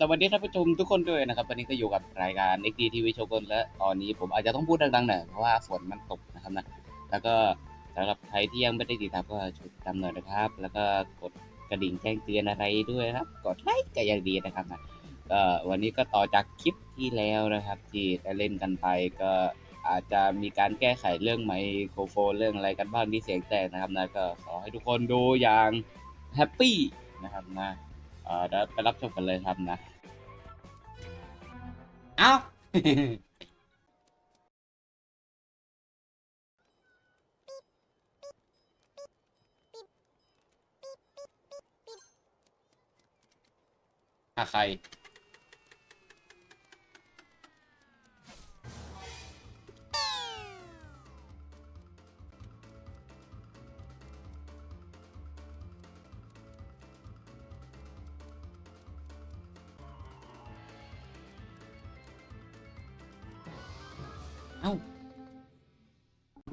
สวัสดีท่านผู้ชมทุกคนด้วยนะครับวันนี้ก็อยู่กับรายการ XD TV โชกุนและตอนนี้ผมอาจจะต้องพูดดังๆหน่อยเพราะว่าฝนมันตกนะครับนะแล้วก็สำหรับใครที่ยังไม่ได้ติดตามก็ช่วยติดตามหน่อยนะครับ แล้วก็กดกระดิ่งแจ้งเตือนอะไรด้วยนะครับกดไลค์ก็ยังดีนะครับนะก็วันนี้ก็ต่อจากคลิปที่แล้วนะครับ ที่ได้เล่นกันไปก็อาจจะมีการแก้ไขเรื่องไมโครโฟนเรื่องอะไรกันบ้างที่เสียงแตกนะครับนะก็ขอให้ทุกคนดูอย่างแฮปปี้นะครับนะ เอ่อเดี๋ยวไปรับชมกันเลยครับนะ เอ้าหาใคร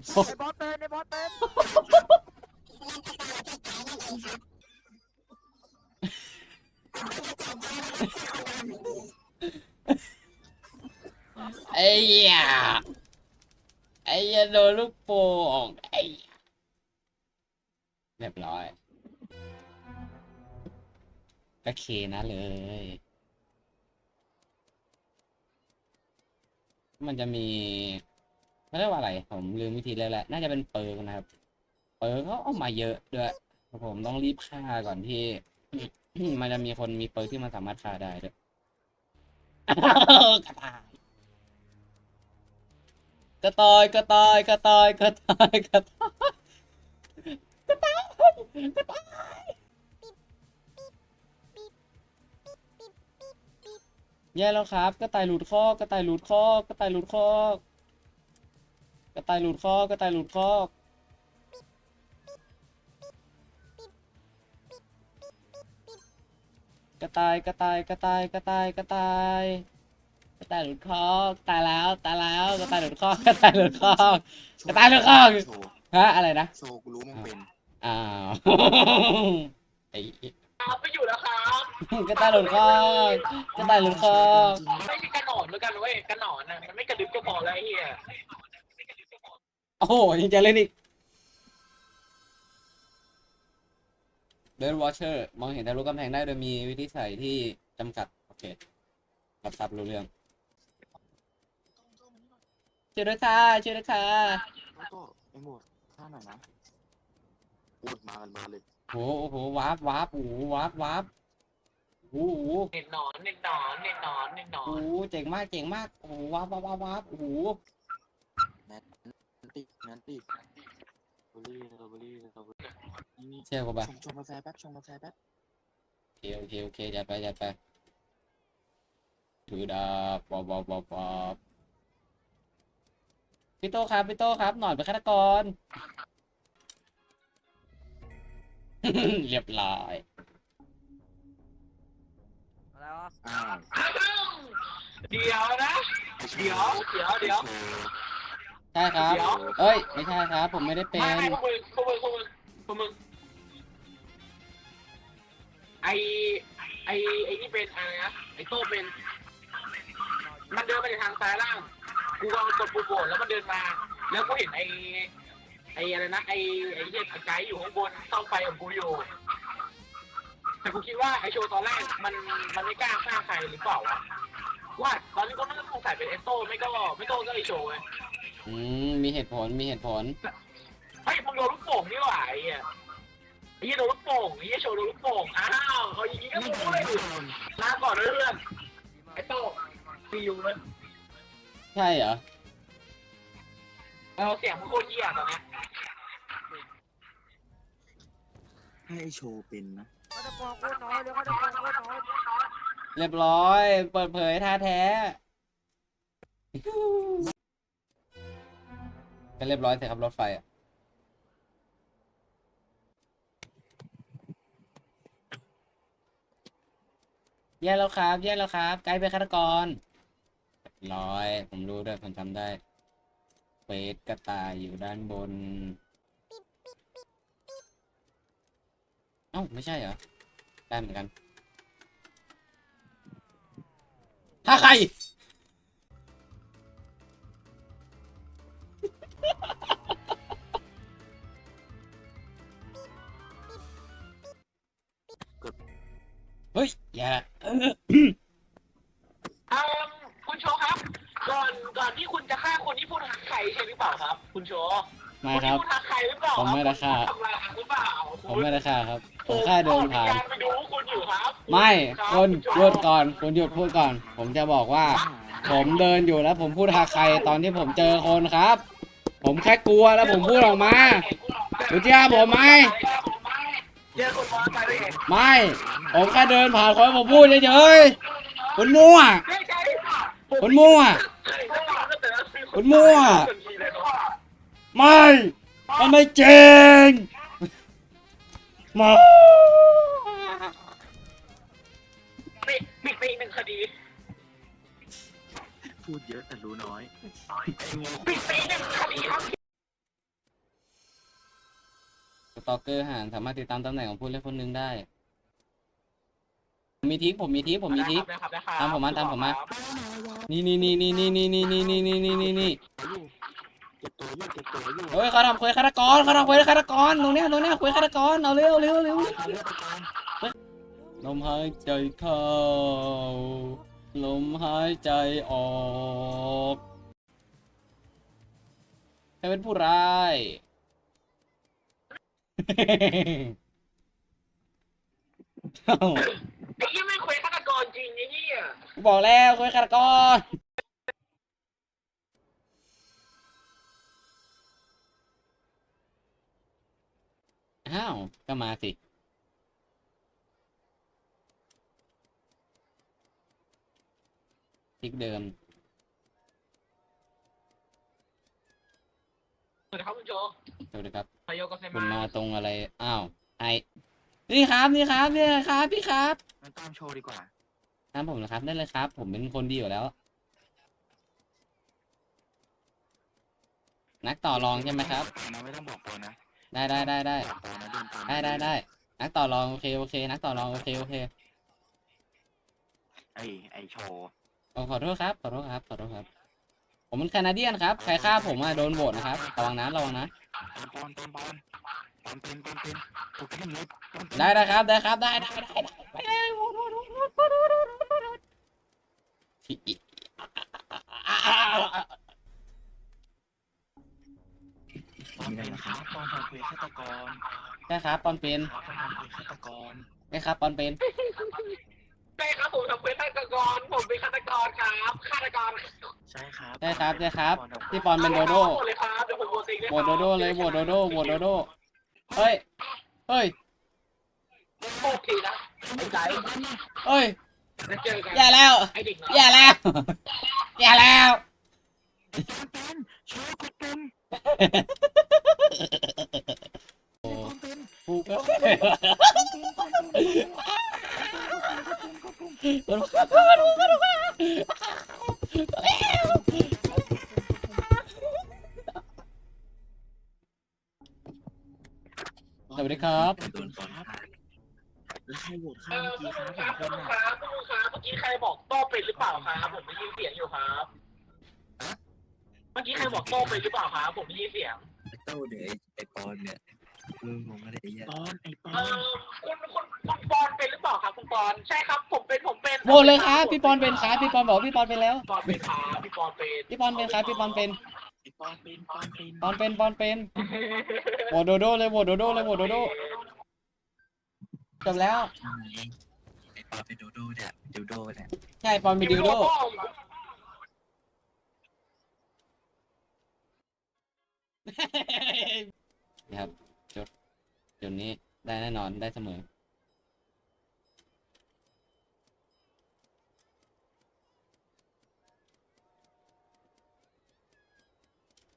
ไอ้บอสเป็นไอ้บอสเป็นไอ้เหี้ยไอ้เหี้ยโดนลูกโป่งไอ้เหี้ยเรียบร้อยก็เคนะเลย มันจะมี ไม่เรียกว่าอะไร ผมลืมวิธีแล้วแหละ น่าจะเป็นเปิร์กนะครับ เปิร์กเขาเอามาเยอะด้วยผมต้องรีบฆ่าก่อนที่ มันจะมีคนมีเปิร์กที่มันสามารถฆ่าได้ด้วยกระต่ายกระต่ายกระต่ายกระต่ายกระต่ายกระต่ายกระต่ายแย่แล้วครับกระต่ายหลุดคอกระต่ายหลุดคอกกระต่ายหลุดคอ กกระต่ายหลุดคอกกระต่ายหลุดคอกกระต่ายกระต่ายกระต่ายกระต่ายกระต่ายกระต่ายหลุดคอกตายแล้วตายแล้วกระต่ายหลุดคอกกระต่ายหลุดคอก กระต่ายหลุดคอกโชว์ฮะอะไรนะโชว์กูรู้มึงเป็นอ้าวไอ้ครับไม่อยู่แล้วครับกระต่ายหลุดคอกกระต่ายหลุดคอก ไม่มีกระหนอนเหมือนกันเว้ยกระหนอนน่ะมันไม่กระดึบก็พอแล้วไอ้เหี้ย โอ้โหยังจะเล่นอีกเดินวอชเชอร์มองเห็นทะลุกำแพงได้โดยมีวิธีใส่ที่จำกัด โอเครับทราบรู้เรื่องช่วยด้วยค่ะช่วยด้วยค่ะแล้วก็ไอ้หมดท่าหน่อยนะพูดมากันมาเลยโอ้โหโอ้โหวาร์ปวาร์ปโอ้โหวาร์ปวาร์ปโอ้โหเน็ตหนอนเน็ตหนอนเน็ตหนอนเน็ตหนอโอ้นโหเจ๋งมากเจ๋งมากโอ้โหวาร์ปวาร์ปวาร์ปวาร์ปโอ้โหแนน ตี้แนนตี้บรีบรีบรีนี่เชื่อกูปะชงชงกาแฟแป๊บชงกาแฟแป๊บโอเคโอเคโอเคจัดไปจัดไปถือดาบปอบปอบปอบปอบพี่โตครับพี่โตครับหน่อยเป็นฆาตกร เรียบร้อยอะไรวะอ้าวเดี๋ยวนะ เดี๋ยว เดี๋ยวเดี๋ยวโชว์ ใช่ครับเดี๋ยวเอ้ย ไม่ใช่ครับ ผมไม่ได้เป็ไม่นไม่พวกมึงพวกมึงพวกมึงพวกมึงไอไอไอนี่เป็นอะไรนะไอโต้เป็น มันเดินไปในทางซ้ายล่างกูกำลังกดปูโบนแล้วมันเดินมา แล้วกูเห็นไอไออะไรนะไอไอเหี้ยไกด์อยู่ข้างบนเสาไฟของกูอยู่ แต่กูคิดว่าไอโชว์ตอนแรกมันมันไม่กล้าฆ่าใครหรือเปล่าวะว่าตอนนี้ก็ไม่ต้องสงสัยเป็นเอสโต้ไม่ก็ไม่ก็ก็ไอโชว์ไง อืมมีเหตุผลมีเหตุผล เฮ้ยมึงโดนลูกโป่งนี่หว่าไอ้เหี้ยไอ้เหี้ยโดนลูกโป่งไอ้เหี้ยโชว์โดนลูกโป่งอ้าวเขายิงก็ไม่โดโดนนเลยไม่โดนลาก่อนนะเพื่อนไอ้โต้ซีอูเลยใช่เหรอ เอาเสียงมึงโคตรเหี้ยตอนเนี้ยให้ไอ้โชว์เป็นนะ เขาจะบอกโคตรน้อยเดี๋ยวเขาจะบอกโคตรน้อยเรียบร้อย เปิดเผยท่าแท้ ให้เรียบร้อยเสร็จครับรถไฟอะ แย่แล้วครับ แย่แล้วครับ ไกลไปนฆาตกรรียบร้อย ผมรู้ด้วยผมจำได้เฟสกระต่ายอยู่ด้านบน เอ้าไม่ใช่เหรอ ได้เหมือนกันถ้าใคร ปล่าครับ คุณโชไม่ครับผมไม่ราคาผมไม่ราคาครับ ผมแค่เดินผ่าน ไปดูคุณม่คนหยุดก่อนคนหยุดพูดก่อน ผมจะบอกว่า ผมเดินอยู่แล้วผมพูดหาใครตอนที่ผมเจอคนครับ ผมแค่กลัวแล้วผมพูดออกมา คุณเชื่ผมไหมไม่ ผมแค่เดินผ่านคนผมพูดเฉยๆคุณมั่วค่ะคุณมั่ว คุณมั่ว ไม่มันไม่จริงมาไม่ไม่ไม่หนึ่งคดีพูดเยอะแต่รู้น้อยปิดไปหนึ่งคดีครับตอกเกอร์หานสามารถติดตามตำแหน่งของผู้เล่นคนนึงได้ มีทิปผมมีทิปผมมีทิปได้คตามผมมาตามผมมา นี่นี่นี่นี่นี่นี่นี่นี่นี่นี่นี่ เฮ้ยเขาทำคุยฆาตกรเขาทำคุยฆาตกรตรงเนี้ยตรงเนี้ยคุยฆาตกรเอาเร็วเร็วเร็วลมหายใจเข้าลมหายใจออกใครเป็นผู้ร้ายเฮ้ยี่ไม่คุยฆาตกรจริงไอ้เนี่ยบอกแล้วคุยฆาตกร อ้าว ก็มาสิ ทิกเดิมสวัสดีครับคุณโจสวัสดีครับ พาโยก็เซคุณมาตรงอะไร อ้าว ไอ นี่ครับนี่ครับนี่ครับ พี่ครับงั้นตามโชว์ดีกว่า ตามผมนะครับได้เลยครับ ผมเป็นคนดีอยู่แล้ว นักต่อรองใช่ไหมครับไม่ต้องบอกโปรนะ ได้ได้ได้ได้ได้ได้ได้นักต่อรองโอเคโอเค นักต่อรองโอเคโอเคไอไอโชขอโทษครับขอโทษครับขอโทษครับ ผมเป็นแคนาเดียนครับใครฆ่าผมอะโดนโบวนะครับระวังนะระวังนะปอนปอนปอนปอนเป็นปอนเป็นถูกเข้มเลยได้ได้ครับได้ครับได้ได้ได้ไปเลยโปอนเป็นครับปอนทำเควสฆาตกรใช่ครับปอนเป็นครับปอนทำเควสฆาตกรใช่ครับปอนเป็นใช่ครับผมทำเป็นฆาตกร ผมเป็นฆาตกรครับฆาตกรใช่ครับใช่ครับใช่ครับปอนทำพี่ปอนเป็นโดโดหมดเลยครับเดี๋ยวผมโหวตเองโหวตโดโดเลยโหวตโดโดโหวตโดโดเฮ้ยเฮ้ยโทษทีนะไอ้ใจเฮ้ยแล้วเจอกันอย่าแล้วไอ้เด็กน้อยอย่าแล้วอย่าแล้วเป็นช่วยกดเป็นโอ้ปอนเป็น กูก็ เนี่ยมึงงงอะไรไอ้เหี้ยปอนไอ้ปอเอนอคุณคุณคุณปอนเป็นหรือเปล่าครับคุณปอนใช่ครับผมเป็นผมเป็นโหวตเลยครับพี่ปอนเป็นครับพี่ปอนบอกพี่ปอนเป็นแล้ว ปอนเป็นครับพี่ปอนเป็นพี่ปอนเป็นครับพี่ปอนเป็นไอ้ปอนเป็นปอนเป็นปอนเป็นปอนเป็นโหวตโดโดเลยโหวตโดโดเลยโหวตโดโดจบแล้วใช่ไอ้ปอนเป็นโดโดเนี่ยดิวโดเนี่ยใช่ปอนเป็นดิวโดนะครับจด จุดนี้ได้แน่นอนได้เสมอ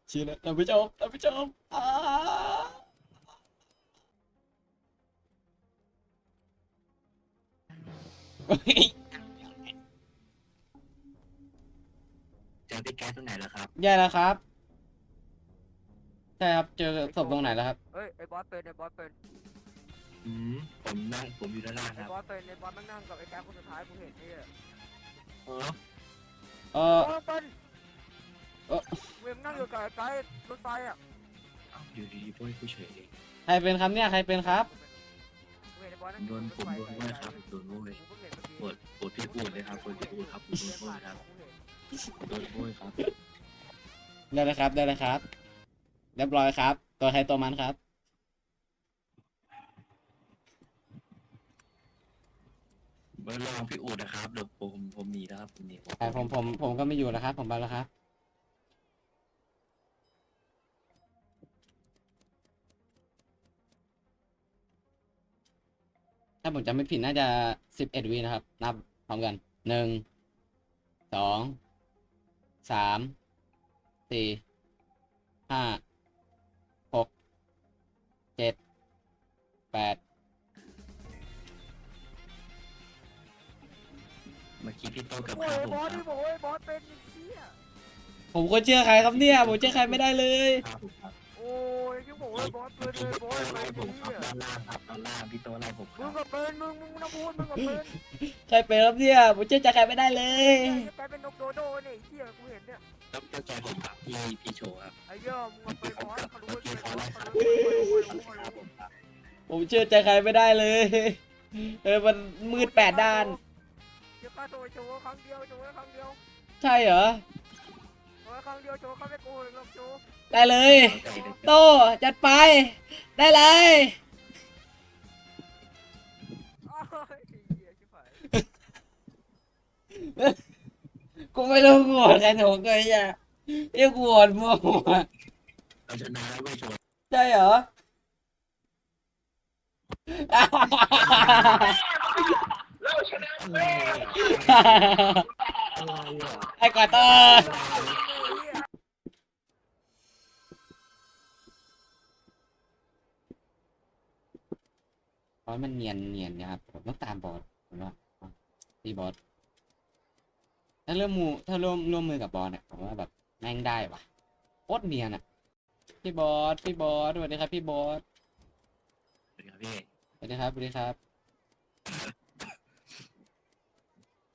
เชียร์นะท่านผู้ชมท่านผู้ชมอ่าเจอพี่แก๊สตรงไหนแล้วครับ แย่แล้วครับ ใช่ครับเจอศพตรงไหนแล้วครับ เอ้ยไอ้บอสเป็นไอ้บอสเป็นอืมผมนั่งผมอยู่ด้านล่างคไอ้รับ บอสเป็นไอ้บอสมันนั่งกับไอ้แก๊ปคนสุดท้ายกูเห็นนี่เออเออโอ้ยเป็นเอ่อเวงนั่งอยู่กับไกด์รถไฟอะอยู่ดีๆโบยกูเฉยเลยใครเป็นครับเนี่ยใครเป็นครับเวงในบอลนั่งโดนผมโดนโบยครับโดนโบยกูเพิ่งเห็นเมื่อกี้ปวดปวดพี่อูดเลยครับปวดพี่อูดครับโดนโบยครับโดนโบยครับ ได้เลยครับได้เลยครับ เรียบร้อยครับ ตัวใครตัวมันครับ เบอร์ลองพี่อูดนะครับเดี๋ยวผมผมหนีแล้วครับผมหนีแต่ผมผมผมก็ไม่อยู่แล้วครับ ผมไปแล้วครับ ถ้าผมจำไม่ผิดน่าจะสิบเอ็ดวินะครับ นับพร้อมกันหนึ่งสองสามสี่ห้าหก เจ็ดแปดเมื่อกี้พี่โตกับโอ้ข้าวยผมบอสครัที่บบอกว่าบอสเป็นไอ้เชี่ยผมก็เชื่อใครครับเนี่ย ผมเชื่อใครไม่ได้เลยข้าวผมครับโอ้ยยังบอกว่าบอสเป็นเลพี่ยโตบอสไล่เป็นผไอ้มครับเชี่ยด้านล่างครับด้านล่างพี่โตไล่ผมคมึรังบก็เป็นมึงมึงนะพูดมึงก็เป็นใครเป็นครับเนี่ย ผมเชื่อใจใครไม่ได้เลยกลายเป็นนกโดโดเนี่ยไอ้เชี่ยกูเห็น เนี่ยต้องเข้าใจผมครับพี่พี่โชว์ครับไอ้เหี้ยมึงก็เป็นบอสเขารู้เมื่อว่าเป็กี้นบอสเขารู้ว่าเป็นบอสเขารู้ครับผมครับผมเชื่อใจใครไม่ได้เลย เออมันมืดแปดด้าน เดี๋ยวข้าโชว์โชว์ครั้งเดียวโชว์ครั้งเดียวใช่เหรอ โชว์ครั้งเดียวโชว์เขาไม่โกงหรอกโชว์ได้เลย เข้าใจเลยโตจัดไป ได้เลย อ้าวเหี้ยชิบหายกูไม่รู้กูโหวใครถูกเลยอะ เรียกกูโหวตมั่วหัวเราชนะแล้วไม่ชว์ใช่เหรอแล้วชนะอะไรแม่อะไรอะไอ้กอเตอร์เหี้ยบอสมันเนียนเนียนนะครับผมต้องตามบอสผมว่าตีบอสถ้าเริ่มมูถ้าร่วมร่วมมือกับบอสเนี่ยผมว่าแบบ แม่งได้ว่ะโคตรเนียนอะ พี่บอส พี่บอสสวัสดีครับ พี่บอสสวัสดีครับพี่สวัสดีครับสวัสดีครับ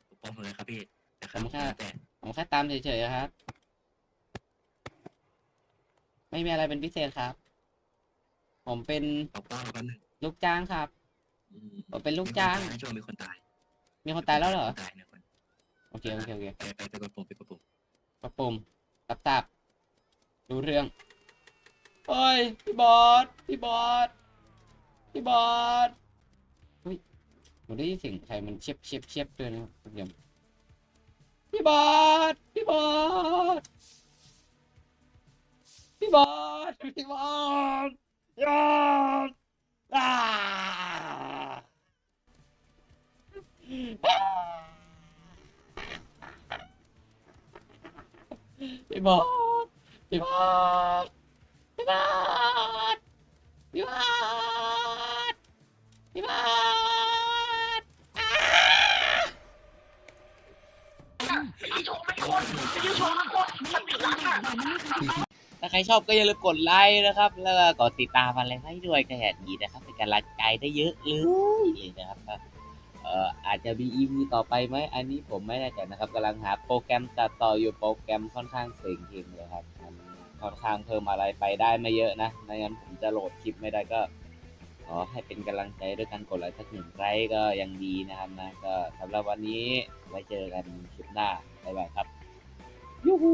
ปกป้องเลยครับพี่แต่คผมแค่แต่ผมแค่ตามเฉยๆครับ ไม่มีอะไรเป็นพิเศษครับ ผมเป็นปกป้องกันหนึ่งลูกจ้างครับ อืมผมเป็นลูกจ้างมีคนตยช่วงมีคนตายมีคนตายแล้วเหรอ ตายหนึ่งคนโอเคโอเคโอเคไปไปไปกดปุ่มไปกดปุ่มกระปุ่ม ตับตับรู้เรื่องเฮ้ยพี่บอสพี่บอสพี่บอสอุ้ยผมได้ยินเสียงใครมันเชียบเชียบเชียบด้วยนะครับเดี๋ยวพี่บอสพี่บอสพี่บอสพี่บอสยอดอ่า พี่บอสพี่บอสพี่บอสพี่บอสพี่บอสอ่าไอ้ยี่โชว์ไม่คนไอ้ยี่โชว์มันคนมันปิดร้านอะถ้าใครชอบก็อย่าลืมกดไลค์นะครับ แล้วก็กดติดตามอะไรให้ด้วยก็แหดีนะครับเป็นการรักใจได้เยอะเลยนะครับก็ เอ่ออาจจะมี EP ต่อไปไหมอันนี้ผมไม่แน่ใจนะครับกำลังหาโปรแกรมตัดต่ออยู่โปรแกรมค่อนข้างเซ็งจริงเลยครับมันค่อนข้างเพิ่มอะไรไปได้ไม่เยอะนะไม่งั้นผมจะโหลดคลิปไม่ได้ก็ขอให้เป็นกำลังใจด้วยการกดไลค์สักหนึ่งไลค์ก็ยังดีนะครับนะก็สำหรับวันนี้ไว้เจอกันคลิปหน้าบ๊ายบายครับยูฮู